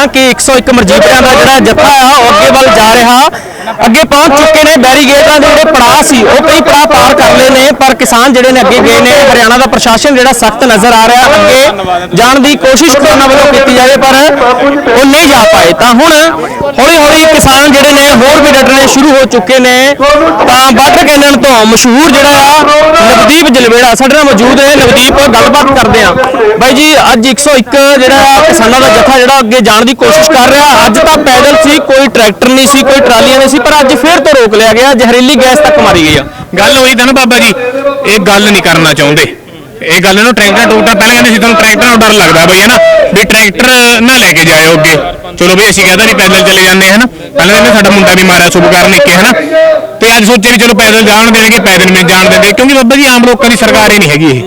ਹਾਂ ਕਿ 101 ਮਰਜੀਪਿਆਂ ਦਾ ਜਿਹੜਾ ਜੱਥਾ ਆ, ਉਹ ਅੱਗੇ ਵੱਲ ਜਾ ਰਿਹਾ। ਅੱਗੇ ਪਹੁੰਚ ਚੁੱਕੇ ਨੇ ਬੈਰੀਗੇਡਾਂ ਦੇ ਜਿਹੜੇ ਪੜਾਅ ਸੀ, ਉਹ ਕਈ ਪੜਾਅ ਪਾਰ ਕਰ ਲਏ ਨੇ, ਪਰ ਕਿਸਾਨ ਜਿਹੜੇ ਨੇ ਅੱਗੇ ਗਏ ਨੇ, ਹਰਿਆਣਾ ਦਾ ਪ੍ਰਸ਼ਾਸਨ ਜਿਹੜਾ ਸਖਤ ਨਜ਼ਰ ਆ ਰਿਹਾ, ਅੱਗੇ ਜਾਣ ਦੀ ਕੋਸ਼ਿਸ਼ ਉਹਨਾਂ ਵੱਲੋਂ ਕੀਤੀ ਜਾਵੇ, ਪਰ ਉਹ ਨਹੀਂ ਜਾ ਪਾਏ। ਤਾਂ ਹੁਣ ਹੌਲੀ ਹੌਲੀ ਕਿਸਾਨ ਜਿਹੜੇ ਨੇ ਹੋਰ ਵੀ ਡਟਣੇ ਸ਼ੁਰੂ ਹੋ ਚੁੱਕੇ ਨੇ। ਤਾਂ ਬਾਰਡਰ ਕੈਨਨ ਤੋਂ ਮਸ਼ਹੂਰ ਜਿਹੜਾ ਆ ਨਵਦੀਪ ਜਲਵੇੜਾ। ਸਾਡੇ ਨਾਲ ਮੌਜੂਦ ਹੈ ਨਵਦੀਪ ਗੱਲਬਾਤ ਕਰਦੇ ਆ ਬਾਈ ਜੀ ਅੱਜ 101 ਜਿਹੜਾ ਆ ਕਿਸਾਨਾਂ ਦਾ ਜਥਾ ਜਿਹੜਾ ਅੱਗੇ ਜਾਣ ਦੀ ਕੋਸ਼ਿਸ਼ ਕਰ ਰਿਹਾ। ਅੱਜ ਤਾਂ ਪੈਦਲ ਸੀ ਕੋਈ ਟਰੈਕਟਰ ਨਹੀਂ ਸੀ ਕੋਈ ਟਰਾਲੀਆਂ ਨਹੀਂ ਸੀ ਪਰ ਅੱਜ ਫੇਰ ਤੋਂ ਰੋਕ ਲਿਆ ਗਿਆ। ਜ਼ਹਿਰੀਲੀ ਗੈਸ ਤੱਕ ਮਾਰੀ ਗਈ ਆ। ਗੱਲ ਹੋਈ ਤਾਂ ਨਾ ਬਾਬਾ ਜੀ ਇਹ ਗੱਲ ਨਹੀਂ ਕਰਨਾ ਚਾਹੁੰਦੇ। ਇਹ ਗੱਲ ਨੂੰ ਟਰੈਕਟਰ ਟੋਕਟਰ ਪਹਿਲਾਂ ਕਹਿੰਦੇ ਸੀ ਤੁਹਾਨੂੰ ਟਰੈਕਟਰ ਨਾਲ ਡਰ ਲੱਗਦਾ ਬਈ ਹਨਾ ਵੀ ਟਰੈਕਟਰ ਨਾ ਲੈ ਕੇ ਜਾਇਓ ਅੱਗੇ। ਚਲੋ ਵੀ ਅਸੀਂ ਕਹਿੰਦਾ ਨਹੀਂ ਪੈਦਲ ਚਲੇ ਜਾਂਦੇ, ਹਨਾ? ਪਹਿਲਾਂ ਕਹਿੰਦੇ ਸਾਡਾ ਮੁੰਡਾ ਵੀ ਮਾਰਿਆ ਸੁਭਕਰਨ ਇੱਕੇ ਹਨਾ? ਤੇ ਅੱਜ ਸੋਚਿਆ ਵੀ ਚਲੋ ਪੈਦਲ ਜਾਣ ਦੇਣਗੇ ਪੈਦਲ ਨਹੀਂ ਜਾਣ ਦਿੰਦੇ ਕਿਉਂਕਿ ਬਾਬਾ ਜੀ, ਆਮ ਲੋਕਾਂ ਦੀ ਸਰਕਾਰ ਹੀ ਨਹੀਂ ਹੈਗੀ ਇਹ।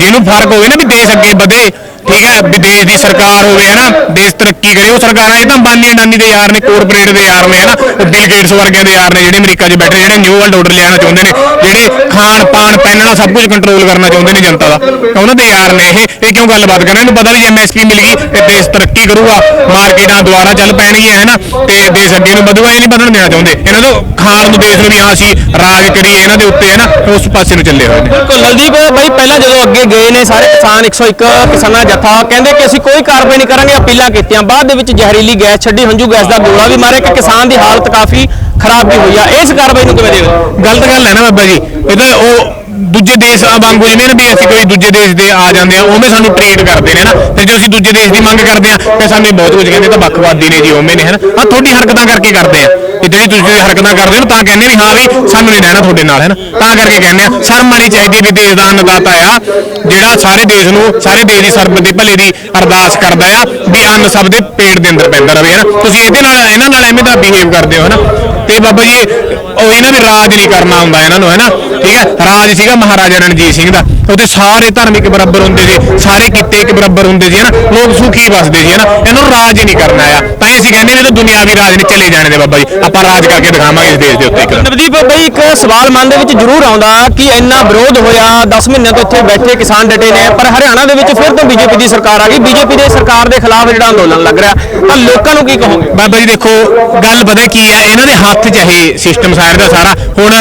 ਜਿਹਨੂੰ ਫ਼ਰਕ ਹੋਵੇ ਨਾ ਵੀ ਦੇਸ਼ ਅੱਗੇ ਵਧੇ, ਠੀਕ ਹੈ, ਵੀ ਦੇਸ਼ ਦੀ ਸਰਕਾਰ ਹੋਵੇ, ਹਨਾ? ਦੇਸ਼ ਤਰੱਕੀ ਕਰੇ, ਉਹ ਸਰਕਾਰਾਂ ਇਹ ਤਾਂ ਬਾਨੀ ਡਾਨੀ ਦੇ ਯਾਰ ਨੇ ਕਾਰਪੋਰੇਟ ਦੇ ਯਾਰ ਨੇ, ਹਨਾ? ਉਹ ਬਿਲ ਗੇਟਸ ਵਰਗਿਆਂ ਦੇ ਯਾਰ ਨੇ, ਜਿਹੜੇ ਅਮਰੀਕਾ 'ਚ ਬੈਠੇ, ਜਿਹੜੇ ਨਿਊ ਵਰਲਡ ਆਰਡਰ ਲਿਆਉਣਾ ਚਾਹੁੰਦੇ ਨੇ, ਜਿਹੜੇ ਖਾਣ ਪਾਣ ਪਹਿਨਣਾ ਸਭ ਕੁਝ ਕੰਟਰੋਲ ਕਰਨਾ ਚਾਹੁੰਦੇ ਨੇ ਜਨਤਾ ਦਾ। ਤਾਂ ਉਹਨਾਂ ਦੇ ਯਾਰ ਨੇ ਇਹ ਇਹ ਕਿਉਂ ਗੱਲਬਾਤ ਕਰਨ? ਇਹਨੂੰ ਪਤਾ ਵੀ ਐਮਐਸਪੀ ਮਿਲ ਗਈ ਇਹ ਦੇਸ਼ ਤਰੱਕੀ ਕਰੂਗਾ। ਮਾਰਕੀਟਾਂ ਦੁਆਰਾ ਚੱਲ ਪੈਣਗੀਆਂ ਹਨਾ ਤੇ ਦੇਸ਼ ਅੱਗੇ ਨੂੰ ਵਧੂਗਾ ਇਹ ਨਹੀਂ ਵਧਣ ਦੇਣਾ ਚਾਹੁੰਦੇ। ਇਹਨਾਂ ਤੋਂ ਖਾਣ ਨੂੰ ਦੇਸ਼ ਨੂੰ ਵੀ ਹਾਂ ਅਸੀਂ ਰਾਜ ਕਰੀਏ ਇਹਨਾਂ ਦੇ ਉੱਤੇ ਹਨਾ ਉਸ ਪਾਸੇ ਨੂੰ ਚੱਲੇ ਹੋਏ ਨੇ। ਬਿਲਕੁਲ ਨਵਦੀਪ ਬਾਈ ਪਹਿਲਾਂ ਜਦੋਂ ਅੱਗੇ ਗਏ ਨੇ ਸਾਰੇ ਕਿਸਾਨ 101 ਕਿਸਾਨਾਂ ਦਾ ਜਥਾ, ਕਹਿੰਦੇ ਕਿ ਅਸੀਂ ਕੋਈ ਕਾਰਵਾਈ ਨਹੀਂ ਕਰਾਂਗੇ, ਅਪੀਲਾਂ ਕੀਤੀਆਂ। ਬਾਅਦ ਦੇ ਵਿੱਚ ਜ਼ਹਿਰੀਲੀ ਗੈਸ ਛੱਡੀ, ਹੰਝੂ ਗੈਸ ਦਾ ਗੋਲਾ ਵੀ ਮਾਰਿਆ। ਕਿ ਕਿਸਾਨ ਦੀ ਹਾਲਤ ਕਾਫੀ ਖਰਾਬ ਕੀ ਹੋਈ ਆ। ਇਸ ਕਾਰਵਾਈ ਨੂੰ ਕਿਵੇਂ ਦੇਖਦੇ ਗਲਤ ਗੱਲ ਹੈ ਨਾ ਬਾਬਾ ਜੀ। ਇਹ ਤਾਂ ਉਹ ਦੂਜੇ ਦੇਸ਼ ਵਾਂਗੂ ਜਿਵੇਂ ਨਾ ਵੀ ਅਸੀਂ ਕੋਈ ਦੂਜੇ ਦੇਸ਼ ਦੇ ਆ ਜਾਂਦੇ ਆ, ਉਵੇਂ ਸਾਨੂੰ ਟ੍ਰੀਟ ਕਰਦੇ ਨੇ ਨਾ। ਤੇ ਜੇ ਅਸੀਂ ਦੂਜੇ ਦੇਸ਼ ਦੀ ਮੰਗ ਕਰਦੇ ਆ, ਤੇ ਸਾਨੂੰ ਬਹੁਤ ਕੁਝ ਕਹਿੰਦੇ ਤਾਂ ਵੱਖਵਾਦੀ ਨੇ ਜੀ, ਉਵੇਂ ਨੇ ਹਨ ਆ ਤੁਹਾਡੀ ਹਰਕਤਾਂ ਕਰਕੇ ਕਰਦੇ ਆ। ਕਿ ਜਿਹੜੀ ਤੁਸੀਂ ਹਰਕਤਾਂ ਕਰਦੇ ਹੋ ਤਾਂ ਕਹਿੰਦੇ ਵੀ ਹਾਂ ਵੀ ਸਾਨੂੰ ਨਹੀਂ ਰਹਿਣਾ ਤੁਹਾਡੇ ਨਾਲ ਹਨਾ ਤਾਂ ਕਰਕੇ ਕਹਿੰਦੇ ਆ, ਸ਼ਰਮ ਆਣੀ ਚਾਹੀਦੀ ਵੀ ਦੇਸ਼ ਦਾ ਅੰਨਦਾਤਾ ਆ, ਜਿਹੜਾ ਸਾਰੇ ਦੇਸ਼ ਨੂੰ, ਸਾਰੇ ਦੇਸ਼ ਦੀ ਸਰਬਤ ਦੇ ਭਲੇ ਦੀ ਅਰਦਾਸ ਕਰਦਾ ਆ, ਵੀ ਅੰਨ ਸਭ ਦੇ ਪੇਟ ਦੇ ਅੰਦਰ ਪੈਂਦਾ ਰਹੇ ਹਨਾ ਤੁਸੀਂ ਇਹਦੇ ਨਾਲ, ਇਹਨਾਂ ਨਾਲ ਐਵੇਂ ਦਾ ਬਿਹੇਵ ਕਰਦੇ ਹੋ ਹਨਾ ਤੇ ਬਾਬਾ ਜੀ ਉਹ ਇਹਨਾਂ ਵੀ ਰਾਜ ਨਹੀਂ ਕਰਨਾ ਹੁੰਦਾ ਇਹਨਾਂ ਨੂੰ ਹੈ ਨਾ ਠੀਕ ਹੈ? ਰਾਜ ਸੀਗਾ ਮਹਾਰਾਜਾ ਰਣਜੀਤ ਸਿੰਘ ਦਾ। ਉਹਦੇ ਸਾਰੇ ਧਰਮ ਇੱਕ ਬਰਾਬਰ ਹੁੰਦੇ ਸੀ ਸਾਰੇ ਕਿੱਤੇ ਇੱਕ ਬਰਾਬਰ ਹੁੰਦੇ ਸੀ ਹੈ ਨਾ ਲੋਕ ਸੁਖੀ ਵਸਦੇ ਸੀ ਹੈ ਨਾ ਇਹਨੂੰ ਰਾਜ ਹੀ ਨਹੀਂ ਕਰਨਾ ਆ ਤਾਂ ਹੀ ਅਸੀਂ ਕਹਿੰਦੇ ਨੇ ਤਾਂ ਦੁਨਿਆਵੀ ਰਾਜ ਨਹੀਂ ਚੱਲੇ ਜਾਣੇ ਦੇ ਬਾਬਾ ਜੀ। ਆਪਾਂ ਰਾਜ ਕਰਕੇ ਦਿਖਾਵਾਂਗੇ ਇਸ ਦੇਸ਼ ਦੇ ਉੱਤੇ ਇੱਕ। ਨਵਦੀਪ ਬਾਈ ਇੱਕ ਸਵਾਲ ਮਨ ਦੇ ਵਿੱਚ ਜ਼ਰੂਰ ਆਉਂਦਾ ਕਿ ਇੰਨਾ ਵਿਰੋਧ ਹੋਇਆ 10 ਮਹੀਨਿਆਂ ਤੋਂ ਇੱਥੇ ਬੈਠੇ ਕਿਸਾਨ ਡਟੇ ਨੇ ਪਰ ਹਰਿਆਣਾ ਦੇ ਵਿੱਚ ਫਿਰ ਤੋਂ ਬੀਜੇਪੀ ਦੀ ਸਰਕਾਰ ਆ ਗਈ। ਬੀਜੇਪੀ ਦੇ ਸਰਕਾਰ ਦੇ ਖਿਲਾਫ ਜਿਹੜਾ ਅੰਦੋਲਨ ਲੱਗ ਰਿਹਾ। ਤਾਂ ਲੋਕਾਂ ਨੂੰ ਕੀ ਕਹੋਗੇ? ਬਾਬਾ ਜੀ ਦੇਖੋ ਗੱਲ ਪਤਾ ਕੀ ਆ ਇਹਨਾਂ ਦੇ ਹੱਥ 'ਚ ਇਹ ਸਿਸਟਮ ਸਾਰੇ ਦਾ ਸਾਰਾ। ਹੁਣ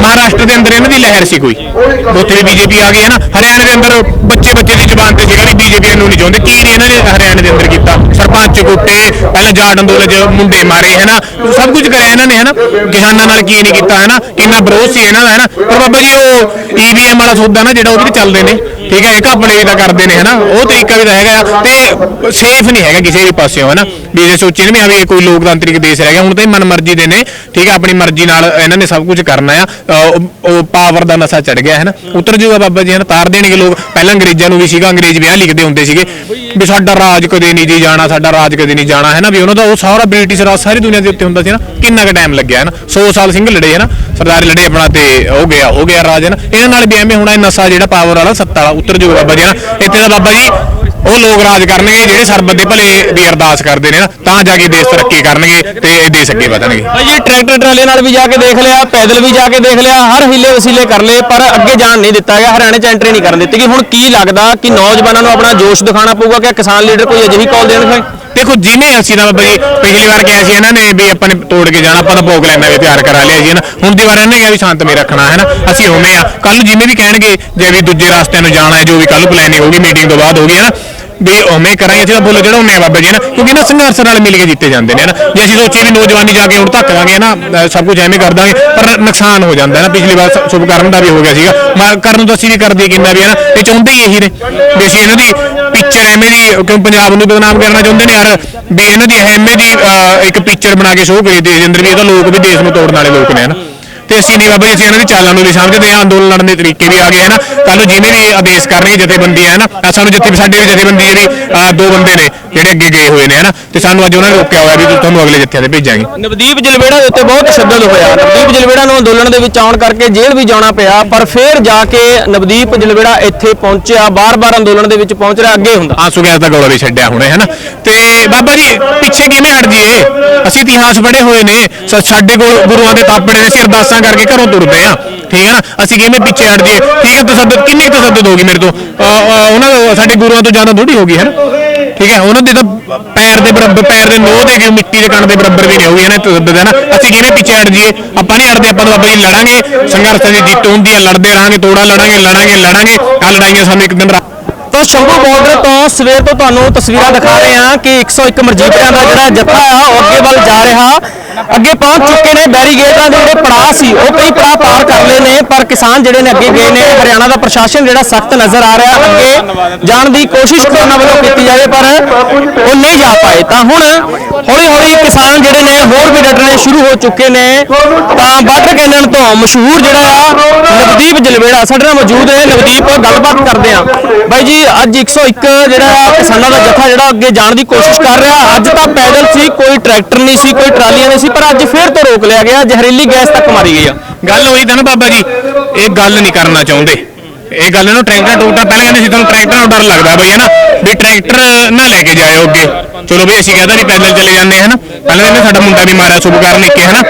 ਮਹਾਰਾਸ਼ਟਰ ਦੇ ਅੰਦਰ ਇਹਨਾਂ ਦੀ ਲਹਿਰ ਸੀ ਕੋਈ। ਉੱਥੇ ਵੀ ਬੀਜੇਪੀ ਆ ਗਈ ਹੈ ਨਾ। ਹਰਿਆਣਾ ਦੇ ਅੰਦਰ ਬੱਚੇ ਬੱਚੇ ਦੀ ਜ਼ੁਬਾਨ ਤੇ ਸੀਗਾ ਵੀ ਬੀਜੇਪੀ ਨੂੰ ਨਹੀਂ ਚਾਹੁੰਦੇ, ਕੀ ਨਹੀਂ ਇਹਨਾਂ ਨੇ ਹਰਿਆਣਾ ਦੇ ਅੰਦਰ ਕੀਤਾ? ਸਰਪੰਚ ਕੁੱਟੇ, ਪਹਿਲਾਂ ਜਾਟ ਅੰਦੋਲਨ 'ਚ ਮੁੰਡੇ ਮਾਰੇ ਹੈ ਨਾ ਸਭ ਕੁਝ ਕਰਿਆ ਇਹਨਾਂ ਨੇ ਹੈ ਨਾ ਕਿਸਾਨਾਂ ਨਾਲ ਕੀ ਨਹੀਂ ਕੀਤਾ ਹੈ ਨਾ ਕਿੰਨਾ ਵਿਰੋਧ ਸੀ ਇਹਨਾਂ ਦਾ ਹੈ ਨਾ ਪਰ ਬਾਬਾ ਜੀ, ਉਹ ਈਵੀਐਮ ਵਾਲਾ ਸੌਦਾ ਨਾ ਜਿਹੜਾ ਉਹਦੇ ਤੇ ਚੱਲਦੇ ਨੇ। ਠੀਕ ਹੈ? ਇਹ ਘਪਲੇ ਵੀ ਤਾਂ ਕਰਦੇ ਨੇ, ਹਨਾ? ਉਹ ਤਰੀਕਾ ਵੀ ਤਾਂ ਹੈਗਾ ਤੇ ਸੇਫ ਨਹੀਂ ਹੈਗਾ ਕਿਸੇ ਵੀ ਪਾਸਿਓਂ, ਹਨਾ? ਵੀ ਜੇ ਸੋਚੇ ਨਾ ਵੀ ਹਾਂ ਵੀ ਇਹ ਕੋਈ ਲੋਕਤਾਂਤਰਿਕ ਦੇਸ਼ ਰਹਿ ਗਿਆ, ਹੁਣ ਤਾਂ ਇਹ ਮਨਮਰਜ਼ੀ ਦੇ ਨੇ, ਠੀਕ ਹੈ ਆਪਣੀ ਮਰਜ਼ੀ ਨਾਲ ਇਹਨਾਂ ਨੇ ਸਭ ਕੁਝ ਕਰਨਾ ਆ, ਅਹ, ਉਹ- ਉਹ ਪਾਵਰ ਦਾ ਨਸ਼ਾ ਚੜ ਗਿਆ ਹੈ ਨਾ ਉਤਰ ਜੂਗਾ ਬਾਬਾ ਜੀ, ਹਨਾ? ਤਾਰ ਦੇਣਗੇ ਲੋਕ। ਪਹਿਲਾਂ ਅੰਗਰੇਜ਼ਾਂ ਨੂੰ ਵੀ ਸੀਗਾ, ਅੰਗਰੇਜ਼ ਵਿਆਹ ਲਿਖਦੇ ਹੁੰਦੇ ਸੀਗੇ, ਵੀ ਸਾਡਾ ਰਾਜ ਕਦੇ ਨਹੀਂ ਜੀ ਜਾਣਾ, ਸਾਡਾ ਰਾਜ ਕਦੇ ਨਹੀਂ ਜਾਣਾ ਹੈ ਨਾ ਵੀ ਉਹਨਾਂ ਦਾ ਉਹ ਸਾਰਾ ਬ੍ਰਿਟਿਸ਼ ਰਾਜ ਸਾਰੀ ਦੁਨੀਆ ਦੇ ਉੱਤੇ ਹੁੰਦਾ ਸੀ ਨਾ ਕਿੰਨਾ ਕੁ ਟਾਈਮ ਲੱਗਿਆ ਹੈ ਨਾ 100 ਸਾਲ ਸਿੰਘ ਲੜੇ ਹੈ ਨਾ ਸਰਦਾਰ ਲੜੇ ਆਪਣਾ ਤੇ ਹੋ ਗਿਆ ਹੋ ਗਿਆ ਰਾਜ ਹੈ ਨਾ ਇਹਨਾਂ ਨਾਲ ਵੀ ਐਵੇਂ ਹੋਣਾ, ਇਹ ਨਸ਼ਾ ਜਿਹੜਾ ਪਾਵਰ ਵਾਲਾ, ਸੱਤਾ ਵਾਲਾ, ਉਤਰ ਜੂਗਾ ਬਾਬਾ ਜੀ, ਹਨਾ? ਇੱਥੇ ਦਾ ਬਾਬਾ ਜੀ ਉਹ ਲੋਕ ਰਾਜ ਕਰਨਗੇ ਜਿਹੜੇ ਸਰਬਤ ਦੇ ਭਲੇ ਦੀ ਅਰਦਾਸ ਕਰਦੇ ਨੇ ਨਾ ਤਾਂ ਜਾ ਕੇ ਦੇਸ਼ ਤਰੱਕੀ ਕਰਨਗੇ ਤੇ ਇਹ ਦੇਸ਼ ਅੱਗੇ ਵਧਣਗੇ। ਭਾਈ ਜੀ ਟਰੈਕਟਰ ਟਰਾਲੇ ਨਾਲ ਵੀ ਜਾ ਕੇ ਦੇਖ ਲਿਆ ਪੈਦਲ ਵੀ ਜਾ ਕੇ ਦੇਖ ਲਿਆ ਹਰ ਹੀਲੇ ਵਸੀਲੇ ਕਰ ਲਏ ਪਰ ਅੱਗੇ ਜਾਣ ਨਹੀਂ ਦਿੱਤਾ ਗਿਆ ਹਰਿਆਣੇ ਚ ਐਂਟਰੀ ਨਹੀਂ ਕਰਨ ਦਿੱਤੀ ਕਿ ਹੁਣ ਕੀ ਲੱਗਦਾ ਕਿ ਨੌਜਵਾਨਾਂ ਨੂੰ ਆਪਣਾ ਜੋਸ਼ ਦਿਖਾਉਣਾ ਪਊਗਾ ਕਿ ਕਿਸਾਨ ਲੀਡਰ ਕੋਈ ਅਜਿਹੀ ਕਾਲ ਦੇਣਗੇ ਦੇਖੋ ਜਿਵੇਂ ਅਸੀਂ ਨਾ ਬਾਬਾ ਜੀ ਪਿਛਲੀ ਵਾਰ ਕਿਹਾ ਸੀ ਇਹਨਾਂ ਨੇ ਵੀ ਆਪਾਂ ਨੇ ਤੋੜ ਕੇ ਜਾਣਾ ਆਪਾਂ ਤਾਂ ਭੋਗ ਲੈਣਾ ਵੀ ਤਿਆਰ ਕਰਾ ਲਿਆ ਜੀ ਨਾ ਹੁਣ ਦੀ ਵਾਰ ਇਹਨੇ ਕਿਹਾ ਵੀ ਸ਼ਾਂਤਮਈ ਰੱਖਣਾ ਹੈ ਨਾ ਅਸੀਂ ਉਵੇਂ ਆ। ਕੱਲ ਨੂੰ ਜਿਵੇਂ ਵੀ ਕਹਿਣਗੇ ਜੇ ਵੀ ਦੂਜੇ ਰਸਤਿਆਂ ਨੂੰ ਜਾਣਾ ਹੈ ਜੋ ਵੀ ਕੱਲ ਪਲੈਨਿੰਗ ਹੋਊਗੀ ਮੀਟਿੰਗ ਤੋਂ ਬਾਅਦ ਹੋਊਗੀ ਹੈ ਨਾ ਵੀ ਉਵੇਂ ਕਰਾਂਗੇ ਅਸੀਂ ਤਾਂ ਬੋਲ ਚੜਾਉਣੇ ਆ ਬਾਬਾ ਜੀ ਨਾ ਕਿਉਂਕਿ ਨਾ ਸੰਘਰਸ਼ ਨਾਲ ਮਿਲ ਕੇ ਜਿੱਤੇ ਜਾਂਦੇ ਨੇ ਨਾ ਜੇ ਅਸੀਂ ਸੋਚੀਏ ਵੀ ਨੌਜਵਾਨੀ ਜਾ ਕੇ ਹੁਣ ਧੱਕ ਦਾਂਗੇ ਨਾ ਅਹ ਸਭ ਕੁਝ ਐਵੇਂ ਕਰ ਦਾਂਗੇ ਪਰ ਨੁਕਸਾਨ ਹੋ ਜਾਂਦਾ ਹੈ ਨਾ ਪਿਛਲੀ ਵਾਰ ਸ- ਸ਼ੁਭਕਰਨ ਦਾ ਵੀ ਹੋ ਗਿਆ ਸੀਗਾ। ਮੈਂ ਕਰਨ ਨੂੰ ਤਾਂ ਅਸੀਂ ਵੀ ਕਰਦੀ ਕਿੰਨਾ ਵੀ ਹੈ ਨਾ ਇਹ ਚਾਹੁੰਦੇ ਹੀ ਇਹੀ ਨੇ। ਵੀ ਅਸੀਂ ਇਹਨਾਂ ਦੀ ਪਿਕਚਰ ਐਵੇਂ ਦੀ ਕਿਉਂ ਪੰਜਾਬ ਨੂੰ ਬਦਨਾਮ ਕਰਨਾ ਚਾਹੁੰਦੇ ਨੇ ਯਾਰ? ਵੀ ਇਹਨਾਂ ਦੀ ਐਵੇਂ ਦੀ ਅਹ, ਇੱਕ ਪਿਕਚਰ ਬਣਾ ਕੇ ਸ਼ੋਅ ਕਰੀ ਦੇਸ਼ ਦੇ ਅੰਦਰ ਵੀ ਇਹ ਤਾਂ ਲੋਕ ਵੀ ਦੇਸ਼ ਨੂੰ ਤੋੜਨ ਵਾਲੇ ਲੋਕ ਨੇ ਹਨਾ? ਤੇ ਅਸੀਂ ਨਹੀਂ ਬਾਬਾ ਜੀ ਅਸੀਂ ਇਹਨਾਂ ਦੀ ਚਾਲਾਂ ਨੂੰ ਵੀ ਸਮਝਦੇ ਹਾਂ, ਅੰਦੋਲਨ ਲੜਨ ਦੇ ਤਰੀਕੇ ਵੀ ਆ ਗਏ, ਹਨਾ। ਕੱਲ ਨੂੰ ਜਿਵੇਂ ਵੀ ਆਦੇਸ਼ ਕਰਨਗੇ ਜਥੇਬੰਦੀ ਹੈ ਨਾ ਸਾਨੂੰ ਜਿੱਥੇ ਵੀ ਸਾਡੇ ਵੀ ਜਥੇਬੰਦੀ ਜਿਹੜੀ ਆਹ ਦੋ ਬੰਦੇ ਨੇ ਜਿਹੜੇ ਅੱਗੇ ਗਏ ਹੋਏ ਨੇ ਹਨਾ? ਤੇ ਸਾਨੂੰ ਅੱਜ ਉਹਨਾਂ ਨੇ ਰੋਕਿਆ ਹੋਇਆ ਵੀ ਤੁਹਾਨੂੰ ਅਗਲੇ ਜਥਿਆਂ ਤੇ ਭੇਜਾਂਗੇ। ਨਵਦੀਪ ਜਲਵੇੜਾ ਦੇ ਉੱਤੇ ਬਹੁਤ ਤਸ਼ੱਦਦ ਹੋਇਆ। ਨਵਦੀਪ ਜਲਵੇੜਾ ਨੂੰ ਅੰਦੋਲਨ ਦੇ ਵਿੱਚ ਆਉਣ ਕਰਕੇ ਜੇਲ੍ਹ ਵੀ ਜਾਣਾ ਪਿਆ ਪਰ ਫਿਰ ਜਾ ਕੇ ਨਵਦੀਪ ਜਲਵੇੜਾ ਇੱਥੇ ਪਹੁੰਚਿਆ ਬਾਰ-ਬਾਰ ਅੰਦੋਲਨ ਦੇ ਵਿੱਚ ਪਹੁੰਚ ਰਿਹਾ ਅੱਗੇ ਹੁੰਦਾ। ਆਂਸੂ ਗੈਸ ਦਾ ਗੋਲਾ ਵੀ ਛੱਡਿਆ ਹੁਣੇ ਹਨਾ? ਤੇ ਬਾਬਾ ਜੀ ਪਿੱਛੇ ਕਿਵੇਂ ਹਟ ਜੀਏ ਅਸੀਂ ਇਤਿਹਾਸ ਪੜ੍ਹੇ ਹੋਏ ਨੇ ਸ- ਸਾਡੇ ਕੋਲ ਗੁਰੂਆਂ ਦੇ ਥਾਪੜੇ ਨੇ ਅਸੀਂ ਅਰਦਾਸਾਂ ਕਰਕੇ ਘਰੋਂ ਤੁਰਦੇ ਆ ਠੀਕ ਹੈ ਨਾ? ਅਸੀਂ ਕਿਵੇਂ ਪਿੱਛੇ ਹਟ ਜੀਏ ਠੀਕ ਹੈ ਤਸੱਦਦ ਕਿੰਨੀ ਕੁ ਤਸੱਦਦ ਹੋਗੀ ਮੇਰੇ ਤੋਂ? ਅ, ਅ, ਉਹਨਾਂ ਦਾ ਸਾਡੇ ਗੁਰੂਆਂ ਤੋਂ ਜ਼ਿਆਦਾ ਥੋੜੀ ਹੋਗੀ ਹੈ ਨਾ ਠੀਕ ਹੈ ਉਹਨਾਂ ਦੇ ਤਾਂ ਪੈਰ ਦੇ ਬਰਾਬਰ, ਪੈਰ ਦੇ ਨੋਹ ਦੇ ਕੇ ਮਿੱਟੀ ਦੇ ਕਣ ਦੇ ਬਰਾਬਰ ਵੀ ਨਹੀਂ ਹੋਊਗੀ ਇਹਨਾਂ ਤਸੱਦਦ ਹੈ ਨਾ, ਅਸੀਂ ਕਿਹਨੇ ਪਿੱਛੇ ਹਟ ਜਾਈਏ, ਆਪਾਂ ਨਹੀਂ ਹਟਦੇ, ਆਪਾਂ ਤਾਂ ਬਾਬਾ ਜੀ ਲੜਾਂਗੇ, ਸੰਘਰਸ਼ ਦੀ ਜਿੱਤ ਹੁੰਦੀ ਹੈ, ਲੜਦੇ ਰਹਾਂਗੇ, ਤੋੜਾ ਲੜਾਂਗੇ ਲੜਾਂਗੇ ਲੜਾਂਗੇ ਆ ਲੜਾਈਆਂ ਸਾਨੂੰ ਇੱਕ ਦਿਨ ਰਾ- ਸ਼ੰਭੂ ਬਾਰਡਰ ਤੋਂ ਸਵੇਰ ਤੋਂ ਤੁਹਾਨੂੰ ਤਸਵੀਰਾਂ ਦਿਖਾ ਰਹੇ ਹਾਂ ਕਿ 101 ਮਰਜੀਪਿਆਂ ਦਾ ਜਿਹੜਾ ਜੱਥਾ ਆ, ਉਹ ਅੱਗੇ ਵੱਲ ਜਾ ਰਿਹਾ। ਅੱਗੇ ਪਹੁੰਚ ਚੁੱਕੇ ਨੇ ਬੈਰੀਗੇਟਾਂ ਦੇ ਜਿਹੜੇ ਪੜਾਅ ਸੀ, ਉਹ ਕਈ ਪੜਾਅ ਪਾਰ ਕਰ ਲਏ ਨੇ, ਪਰ ਕਿਸਾਨ ਜਿਹੜੇ ਨੇ ਅੱਗੇ ਗਏ ਨੇ, ਹਰਿਆਣਾ ਦਾ ਪ੍ਰਸ਼ਾਸਨ ਜਿਹੜਾ ਸਖਤ ਨਜ਼ਰ ਆ ਰਿਹਾ, ਅੱਗੇ ਜਾਣ ਦੀ ਕੋਸ਼ਿਸ਼ ਉਹਨਾਂ ਵੱਲੋਂ ਕੀਤੀ ਜਾਵੇ, ਪਰ ਉਹ ਨਹੀਂ ਜਾ ਪਾਏ। ਤਾਂ ਹੁਣ ਹੌਲੀ ਹੌਲੀ ਕਿਸਾਨ ਜਿਹੜੇ ਨੇ, ਹੋਰ ਵੀ ਡਟਣੇ ਸ਼ੁਰੂ ਹੋ ਚੁੱਕੇ ਨੇ। ਤਾਂ ਵਾਟਰ ਕੈਨਨ ਤੋਂ ਮਸ਼ਹੂਰ ਜਿਹੜਾ ਆ, ਨਵਦੀਪ ਸਾਡੇ ਨਾਲ ਮੌਜੂਦ ਹੈ ਨਵਦੀਪ, ਗੱਲਬਾਤ ਕਰਦੇ ਆ ਬਾਈ ਜੀ, ਅੱਜ 101 ਜਿਹੜਾ ਕਿਸਾਨਾਂ ਦਾ ਜਥਾ ਜਿਹੜਾ ਅੱਗੇ ਜਾਣ ਦੀ ਕੋਸ਼ਿਸ਼ ਕਰ ਰਿਹਾ। ਅੱਜ ਤਾਂ ਪੈਦਲ ਸੀ, ਕੋਈ ਟਰੈਕਟਰ ਨਹੀਂ ਸੀ, ਕੋਈ ਟਰਾਲੀਆਂ ਨਹੀਂ ਸੀ, ਪਰ ਅੱਜ ਫੇਰ ਤੋਂ ਰੋਕ ਲਿਆ ਗਿਆ ਜ਼ਹਿਰੀਲੀ ਗੈਸ ਤੱਕ ਮਾਰੀ ਗਈ ਆ। ਗੱਲ ਹੋਈ ਤਾਂ ਨਾ ਬਾਬਾ ਜੀ, ਇਹ ਗੱਲ ਨਹੀਂ ਕਰਨਾ ਚਾਹੁੰਦੇ। ਇਹ ਗੱਲ ਨੂੰ ਟਰੈਕਟਰ ਟੋਕਟਰ ਪਹਿਲਾਂ ਕਹਿੰਦੇ ਸੀ, ਤੁਹਾਨੂੰ ਟਰੈਕਟਰ ਨਾਲ ਡਰ ਲੱਗਦਾ ਬਈ, ਹਨਾ? ਵੀ ਟਰੈਕਟਰ ਨਾ ਲੈ ਕੇ ਜਾਇਓ ਅੱਗੇ। ਚਲੋ ਵੀ ਅਸੀਂ ਕਹਿੰਦਾ ਵੀ ਪੈਦਲ ਚਲੇ ਜਾਂਦੇ ਹਨਾ? ਪਹਿਲਾਂ ਇਹਨੇ ਸਾਡਾ ਮੁੰਡਾ ਵੀ ਮਾਰਿਆ ਸੁਭਕਾਰ ਨਿੱਕੇ ਹਨਾ?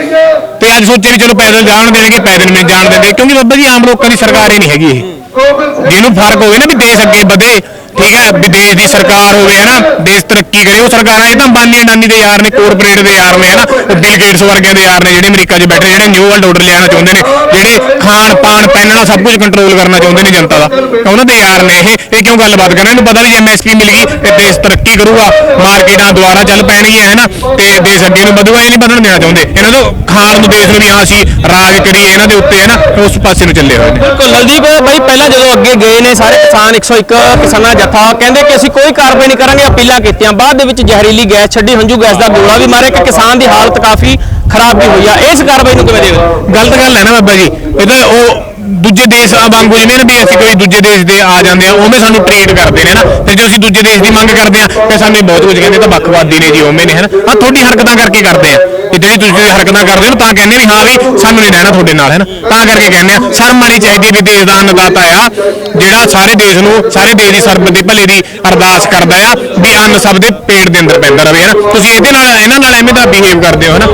ਅੱਜ ਸੋਚਿਆ ਵੀ ਚਲੋ ਪੈਦਲ ਜਾਣ ਦੇਣਗੇ, ਪੈਦਲ ਨਹੀਂ ਜਾਣ ਦਿੰਦੇ, ਕਿਉਂਕਿ ਬਾਬਾ ਜੀ ਆਮ ਲੋਕਾਂ ਦੀ ਸਰਕਾਰ ਹੀ ਨਹੀਂ ਹੈਗੀ ਇਹ। ਜਿਹਨੂੰ ਫ਼ਰਕ ਹੋਵੇ ਨਾ ਵੀ ਦੇਸ਼ ਅੱਗੇ ਵਧੇ, ਠੀਕ ਹੈ, ਵੀ ਦੇਸ਼ ਦੀ ਸਰਕਾਰ ਹੋਵੇ, ਹਨਾ, ਦੇਸ਼ ਤਰੱਕੀ ਕਰੇ, ਉਹ ਸਰਕਾਰਾਂ ਇਹ ਤਾਂ ਬਾਨੀ ਅਡਾਨੀ ਦੇ ਯਾਰ ਨੇ ਕਾਰਪੋਰੇਟ ਦੇ ਯਾਰ ਨੇ, ਹਨਾ, ਉਹ ਬਿਲ ਗੇਟਸ ਵਰਗਿਆਂ ਦੇ ਯਾਰ ਨੇ, ਜਿਹੜੇ ਅਮਰੀਕਾ 'ਚ ਬੈਠੇ, ਜਿਹੜੇ ਨਿਊ ਵਰਲਡ ਆਰਡਰ ਲਿਆਉਣਾ ਚਾਹੁੰਦੇ ਨੇ, ਜਿਹੜੇ ਖਾਣ ਪਾਣ ਪਹਿਨਣਾ ਸਭ ਕੁਝ ਕੰਟਰੋਲ ਕਰਨਾ ਚਾਹੁੰਦੇ ਨੇ ਜਨਤਾ ਦਾ, ਤਾਂ ਉਹਨਾਂ ਦੇ ਯਾਰ ਨੇ ਇਹ। ਇਹ ਕਿਉਂ ਗੱਲਬਾਤ ਕਰ ਰਹੇ ਇਹਨੂੰ ਪਤਾ ਵੀ ਜੇ ਐਮਐਸਪੀ ਮਿਲ ਗਈ ਤੇ ਦੇਸ਼ ਤਰੱਕੀ ਕਰੂਗਾ। ਮਾਰਕੀਟਾਂ ਦੁਆਰਾ ਚੱਲ ਪੈਣਗੀਆਂ ਹਨਾ ਤੇ ਦੇਸ਼ ਅੱਗੇ ਨੂੰ ਵਧੂਗਾ ਇਹ ਨਹੀਂ ਵਧਣ ਦੇਣਾ ਚਾਹੁੰਦੇ। ਇਹਨਾਂ ਤੋਂ ਖਾਣ ਨੂੰ ਦੇਸ਼ ਨੂੰ ਵੀ ਹਾਂ ਅਸੀਂ ਰਾਜ ਕਰੀਏ ਇਹਨਾਂ ਦੇ ਉੱਤੇ ਹਨਾ ਉਸ ਪਾਸੇ ਨੂੰ ਚੱਲੇ ਹੋਏ ਨੇ। ਬਿਲਕੁਲ ਨਲਦੀਪ ਬਾਈ ਪਹਿਲਾਂ ਜਦੋਂ ਅੱਗੇ ਗਏ ਨੇ ਸਾਰੇ ਕਿਸਾਨ 101 ਕਿਸਾਨਾਂ ਜਥਾ ਕਹਿੰਦੇ ਕਿ ਅਸੀਂ ਕੋਈ ਕਾਰਵਾਈ ਨਹੀਂ ਕਰਾਂਗੇ ਅਪੀਲਾਂ ਕੀਤੀਆਂ। ਬਾਅਦ ਦੇ ਵਿੱਚ ਜ਼ਹਿਰੀਲੀ ਗੈਸ ਛੱਡੀ ਹੰਝੂ ਗੈਸ ਦਾ ਗੋਲਾ ਵੀ ਮਾਰਿਆ ਕਿ ਕਿਸਾਨ ਦੀ ਹਾਲਤ ਕਾਫੀ ਖਰਾਬ ਵੀ ਹੋਈ ਆ। ਇਸ ਕਾਰਵਾਈ ਨੂੰ ਕਿਵੇਂ ਦੇਖਦੇ ਹੋ? ਗਲਤ ਗੱਲ ਹੈ ਨਾ ਬਾਬਾ ਜੀ। ਇਹ ਤਾਂ ਉਹ ਦੂਜੇ ਦੇਸ਼ ਵਾਂਗੂ ਜਿਵੇਂ ਨਾ ਵੀ ਅਸੀਂ ਕੋਈ ਦੂਜੇ ਦੇਸ਼ ਦੇ ਆ ਜਾਂਦੇ ਆ ਉਵੇਂ ਸਾਨੂੰ ਟ੍ਰੀਟ ਕਰਦੇ ਨੇ ਨਾ। ਤੇ ਜੇ ਅਸੀਂ ਦੂਜੇ ਦੇਸ਼ ਦੀ ਮੰਗ ਕਰਦੇ ਆ ਤੇ ਸਾਨੂੰ ਬਹੁਤ ਕੁਝ ਕਹਿੰਦੇ ਤਾਂ ਵੱਖਵਾਦੀ ਨੇ ਜੀ, ਉਵੇਂ ਨੇ, ਹਨਾ। ਆ ਤੁਹਾਡੀ ਹਰਕਤਾਂ ਕਰਕੇ ਕਰਦੇ ਆ। ਤੇ ਜਿਹੜੀ ਤੁਸੀਂ ਹਰਕਤਾਂ ਕਰਦੇ ਹੋ ਤਾਂ ਕਹਿੰਦੇ ਵੀ ਹਾਂ ਵੀ ਸਾਨੂੰ ਨਹੀਂ ਰਹਿਣਾ ਤੁਹਾਡੇ ਨਾਲ, ਹਨਾ। ਤਾਂ ਕਰਕੇ ਕਹਿੰਦੇ ਆ, ਸ਼ਰਮ ਆਣੀ ਚਾਹੀਦੀ ਵੀ ਦੇਸ਼ ਦਾ ਅੰਨਦਾਤਾ ਆ, ਜਿਹੜਾ ਸਾਰੇ ਦੇਸ਼ ਨੂੰ, ਸਾਰੇ ਦੇਸ਼ ਦੀ ਸਰਬਤ ਦੇ ਭਲੇ ਦੀ ਅਰਦਾਸ ਕਰਦਾ ਆ, ਵੀ ਅੰਨ ਸਭ ਦੇ ਪੇਟ ਦੇ ਅੰਦਰ ਪੈਂਦਾ ਰਹੇ ਹਨਾ। ਤੁਸੀਂ ਇਹਦੇ ਨਾਲ, ਇਹਨਾਂ ਨਾਲ ਐਵੇਂ ਦਾ ਬਿਹੇਵ ਕਰਦੇ ਹੋ, ਹਨਾ।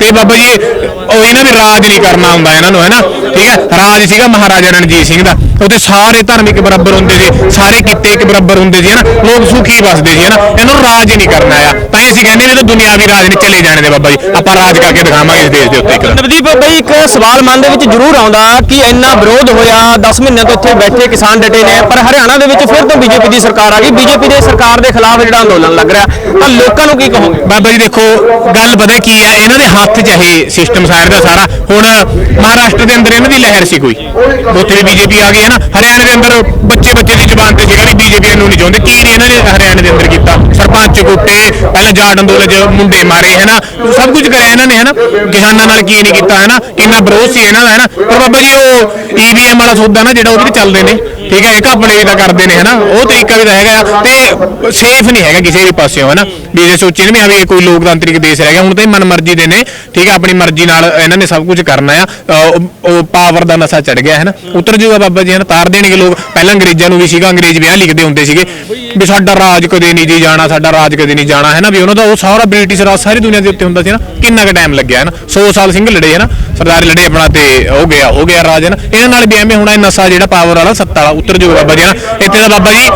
ਤੇ ਬਾਬਾ ਜੀ, ਉਹ ਇਹਨਾਂ ਨੇ ਰਾਜ ਨਹੀਂ ਕਰਨਾ ਹੁੰਦਾ ਇਹਨਾਂ ਨੂੰ ਹੈਨਾ ਠੀਕ ਹੈ? ਰਾਜ ਸੀਗਾ ਮਹਾਰਾਜਾ ਰਣਜੀਤ ਸਿੰਘ ਦਾ। ਉਹਦੇ ਸਾਰੇ ਧਰਮਿਕ ਬਰਾਬਰ ਹੁੰਦੇ ਸੀ ਸਾਰੇ ਕਿੱਤੇ ਇੱਕ ਬਰਾਬਰ ਹੁੰਦੇ ਸੀ ਹਨਾ? ਲੋਕ ਸੁਖੀ ਵਸਦੇ ਸੀ ਹਨਾ? ਇਹਨਾਂ ਨੂੰ ਰਾਜ ਹੀ ਨਹੀਂ ਕਰਨਾ ਆ ਤਾਂ ਹੀ ਅਸੀਂ ਕਹਿੰਦੇ ਇਹ ਤਾਂ ਦੁਨਿਆਵੀ ਰਾਜ ਨਹੀਂ ਚਲੇ ਜਾਣੇ ਦੇ ਬਾਬਾ ਜੀ। ਆਪਾਂ ਰਾਜ ਕਰਕੇ ਦਿਖਾਵਾਂਗੇ ਇਸ ਦੇਸ਼ ਦੇ ਉੱਤੇ ਇੱਕ ਨਵਦੀਪ ਬਾਈ ਇੱਕ ਸਵਾਲ ਮਨ ਦੇ ਵਿੱਚ ਜ਼ਰੂਰ ਆਉਂਦਾ ਕਿ ਇੰਨਾ ਵਿਰੋਧ ਹੋਇਆ 10 ਮਹੀਨਿਆਂ ਤੋਂ ਇੱਥੇ ਬੈਠੇ ਕਿਸਾਨ ਡਟੇ ਨੇ ਪਰ ਹਰਿਆਣਾ ਦੇ ਵਿੱਚ ਫਿਰ ਤੋਂ ਬੀਜੇਪੀ ਦੀ ਸਰਕਾਰ ਆ ਗਈ। ਬੀਜੇਪੀ ਦੇ ਸਰਕਾਰ ਦੇ ਖਿਲਾਫ ਜਿਹੜਾ ਅੰਦੋਲਨ ਲੱਗ ਰਿਹਾ। ਤਾਂ ਲੋਕਾਂ ਨੂੰ ਕੀ ਕਹੋਗੇ? ਬਾਬਾ ਜੀ ਦੇਖੋ ਗੱਲ ਪਤਾ ਕੀ ਆ ਇਹਨਾਂ ਦੇ ਹੱਥ 'ਚ ਇਹ ਸਿਸਟਮ ਸਾਇਰ ਦਾ ਸਾਰਾ। ਹੁਣ ਮਹਾਰਾਸ਼ਟਰ ਦੇ ਅੰਦਰ ਇਹਨਾਂ ਦੀ ਲਹਿਰ ਸੀ ਕੋਈ। ਉੱਥੇ ਬੀਜੇਪੀ ਆ ਗਈ। ਹੈ ਨਾ? ਹਰਿਆਣੇ ਦੇ ਅੰਦਰ ਬੱਚੇ ਬੱਚੇ ਦੀ ਜਬਾਨ ਤੇ ਸੀਗਾ ਵੀ ਬੀਜੇਪੀ ਨੂੰ ਨਹੀਂ ਚਾਹੁੰਦੇ ਕੀ ਨਹੀਂ ਇਹਨਾਂ ਨੇ ਹਰਿਆਣੇ ਦੇ ਅੰਦਰ ਕੀਤਾ? ਸਰਪੰਚ ਕੁੱਟੇ, ਪਹਿਲਾਂ ਜਾਟ ਅੰਦੋਲਨ 'ਚ ਮੁੰਡੇ ਮਾਰੇ, ਹੈ ਨਾ? ਸਭ ਕੁਝ ਕਰਿਆ ਇਹਨਾਂ ਨੇ, ਹੈ ਨਾ? ਕਿਸਾਨਾਂ ਨਾਲ ਕੀ ਨਹੀਂ ਕੀਤਾ, ਹੈ ਨਾ? ਕਿੰਨਾ ਵਿਰੋਧ ਸੀ ਇਹਨਾਂ ਦਾ, ਹੈ ਨਾ? ਪਰ ਬਾਬਾ ਜੀ, ਉਹ ਈਵੀਐਮ ਵਾਲਾ ਸੌਦਾ ਨਾ ਜਿਹੜਾ ਉਹਦੇ ਚੱਲਦੇ ਨੇ। ਠੀਕ ਹੈ, ਇਹ ਘਪਲੇ ਵੀ ਕਰਦੇ ਨੇ, ਹਨਾ? ਉਹ ਤਰੀਕਾ ਵੀ ਤਾਂ ਹੈਗਾ ਤੇ ਸੇਫ ਨਹੀਂ ਹੈਗਾ ਕਿਸੇ ਵੀ ਪਾਸਿਓਂ, ਹਨਾ? ਵੀ ਜੇ ਸੋਚੇ ਨਹੀਂ ਵੀ ਕੋਈ ਲੋਕਤਾਂਤਰਿਕ ਦੇਸ਼ ਰਹਿ ਗਿਆ, ਹੁਣ ਤਾਂ ਇਹ ਮਨਮਰਜ਼ੀ ਦੇ ਨੇ, ਠੀਕ ਹੈ? ਆਪਣੀ ਮਰਜ਼ੀ ਨਾਲ ਇਹਨਾਂ ਨੇ ਸਭ ਕੁਝ ਕਰਨਾ ਆ। ਅਹ, ਉਹ- ਪਾਵਰ ਦਾ ਨਸ਼ਾ ਚੜ ਗਿਆ ਹੈ ਨਾ ਉਤਰ ਜੂਗਾ ਬਾਬਾ ਜੀ, ਹਨਾ? ਤਾਰ ਦੇਣਗੇ ਲੋਕ। ਪਹਿਲਾਂ ਅੰਗਰੇਜ਼ਾਂ ਨੂੰ ਵੀ ਸੀਗਾ, ਅੰਗਰੇਜ਼ ਵਿਆਹ ਲਿਖਦੇ ਹੁੰਦੇ ਸੀਗੇ। ਵੀ ਸਾਡਾ ਰਾਜ ਕਦੇ ਨਹੀਂ ਜੀ ਜਾਣਾ, ਸਾਡਾ ਰਾਜ ਕਦੇ ਨਹੀਂ ਜਾਣਾ ਹੈ ਨਾ ਵੀ ਉਹਨਾਂ ਦਾ ਉਹ ਸਾਰਾ ਬ੍ਰਿਟਿਸ਼ ਰਾਜ ਸਾਰੀ ਦੁਨੀਆ ਦੇ ਉੱਤੇ ਹੁੰਦਾ ਸੀ ਨਾ, ਕਿੰਨਾ ਕੁ ਟਾਈਮ ਲੱਗਿਆ ਹੈ ਨਾ 100 ਸਾਲ ਸਿੰਘ ਲੜੇ ਹੈ ਨਾ ਸਰਦਾਰ ਲੜੇ ਆਪਣਾ ਤੇ ਹੋ ਗਿਆ ਹੋ ਗਿਆ ਰਾਜ ਹੈ ਨਾ ਇਹਨਾਂ ਨਾਲ ਵੀ ਐਵੇਂ ਹੋਣਾ, ਇਹ ਨਸ਼ਾ ਜਿਹੜਾ ਪਾਵਰ ਵਾਲਾ, ਸੱਤਾ ਵਾਲਾ ਉਤਰ ਜੂਗਾ ਬਾਬਾ ਜੀ ਨਾ ਇੱਥੇ ਦਾ ਬਾਬਾ ਜੀ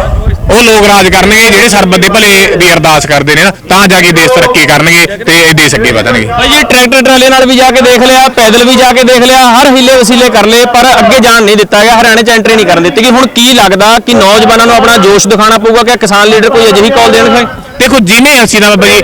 ਉਹ ਲੋਕ ਰਾਜ ਕਰਨਗੇ ਜਿਹੜੇ ਸਰਬਤ ਦੇ ਭਲੇ ਦੀ ਅਰਦਾਸ ਕਰਦੇ ਨੇ ਨਾ ਤਾਂ ਜਾ ਕੇ ਦੇਸ਼ ਤਰੱਕੀ ਕਰਨਗੇ ਤੇ ਇਹ ਦੇਸ਼ ਅੱਗੇ ਵਧਣਗੇ। ਭਾਈ ਜੀ ਟਰੈਕਟਰ ਟਰਾਲੇ ਨਾਲ ਵੀ ਜਾ ਕੇ ਦੇਖ ਲਿਆ ਪੈਦਲ ਵੀ ਜਾ ਕੇ ਦੇਖ ਲਿਆ ਹਰ ਹੀਲੇ ਵਸੀਲੇ ਕਰ ਲਏ ਪਰ ਅੱਗੇ ਜਾਣ ਨਹੀਂ ਦਿੱਤਾ ਗਿਆ ਹਰਿਆਣੇ 'ਚ ਐਂਟਰੀ ਨਹੀਂ ਕਰਨ ਦਿੱਤੀ ਗਈ। ਹੁਣ ਕੀ ਲੱਗਦਾ ਕਿ ਨੌਜਵਾਨਾਂ ਨੂੰ ਆਪਣਾ ਜੋਸ਼ ਦਿਖਾਉਣਾ ਪਊਗਾ ਕਿ ਕਿਸਾਨ ਲੀਡਰ ਕੋਈ ਅਜਿਹੀ ਕਾਲ ਦੇਣਗੇ? ਦੇਖੋ ਜਿਵੇਂ ਅਸੀਂ ਬਾਬਾ ਜੀ